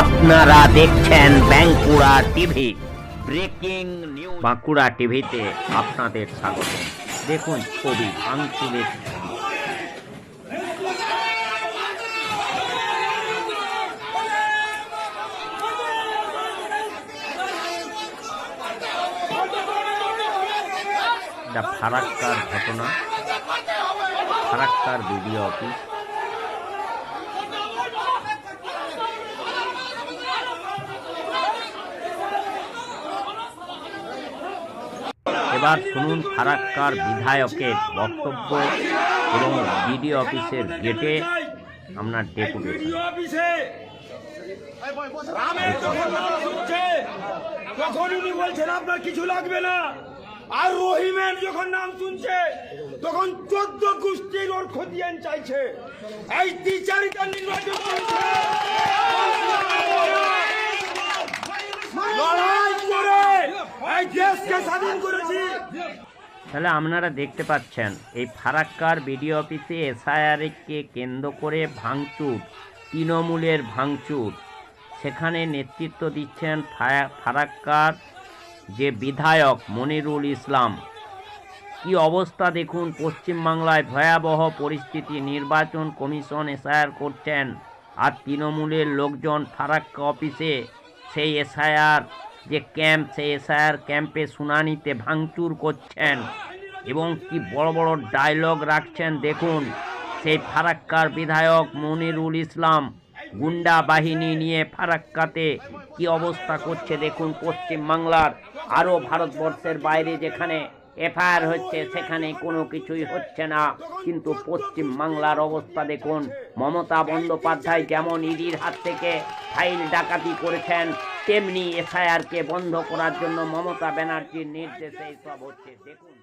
আপনারা দেখছেন Bankura TV. Breaking news. Bankura টিভিতে আপনাদের স্বাগত। দেখুন ছবি ছবি। এটা ফারাক্কার ঘটনা, ফারাক্কার বিডিও অফিস। এবার শুনুন ফারাক্কার বিধায়কের বক্তব্য এবং বিডিও অফিসের গেটে আপনার ডেপুটেশন। তখন আপনার কিছু লাগবে না। আর রহিমের যখন নাম শুনছে, তখন চোদ্দ গোষ্ঠীর ওর খতিয়ান চাইছে। এই দ্বিচারিতা নির্বাচন লড়াই করে এই দেশকে স্বাধীন করেছি তাহলে আপনারা দেখতে পাচ্ছেন, এই ফারাক্কার বিডিও অফিসে এসআইআর কে কেন্দ্র করে ভাঙচুর, তৃণমূলের ভাঙচুর। সেখানে নেতৃত্ব দিচ্ছেন ফারাক্কার যে বিধায়ক মনিরুল ইসলাম। কি অবস্থা দেখুন, পশ্চিমবাংলায় ভয়াবহ পরিস্থিতি, নির্বাচন কমিশন এসআইআর করছেন, আর তৃণমূলের লোকজন ফারাক্কা অফিসে সেই এসআইআর যে ক্যাম্প সে এসআইআর ক্যাম্পে শুনানিতে ভাঙচুর করছেন এবং কি বড় বড় ডায়লগ রাখছেন দেখুন। সেই ফারাক্কার বিধায়ক মনিরুল ইসলাম গুন্ডা বাহিনী নিয়ে ফারাক্কাতে কি অবস্থা করছে দেখুন পশ্চিমবাংলার আরও ভারতবর্ষের বাইরে যেখানে এফআইআর হচ্ছে, সেখানে কোনো কিছুই হচ্ছে না। কিন্তু পশ্চিম বাংলার অবস্থা দেখুন, মমতা বন্দ্যোপাধ্যায় যেমন ইডির হাত থেকে ফাইল ডাকাতি করেছেন, তেমনি এফআইআরকে বন্ধ করার জন্য মমতা ব্যানার্জির নির্দেশে সব হচ্ছে। দেখুন।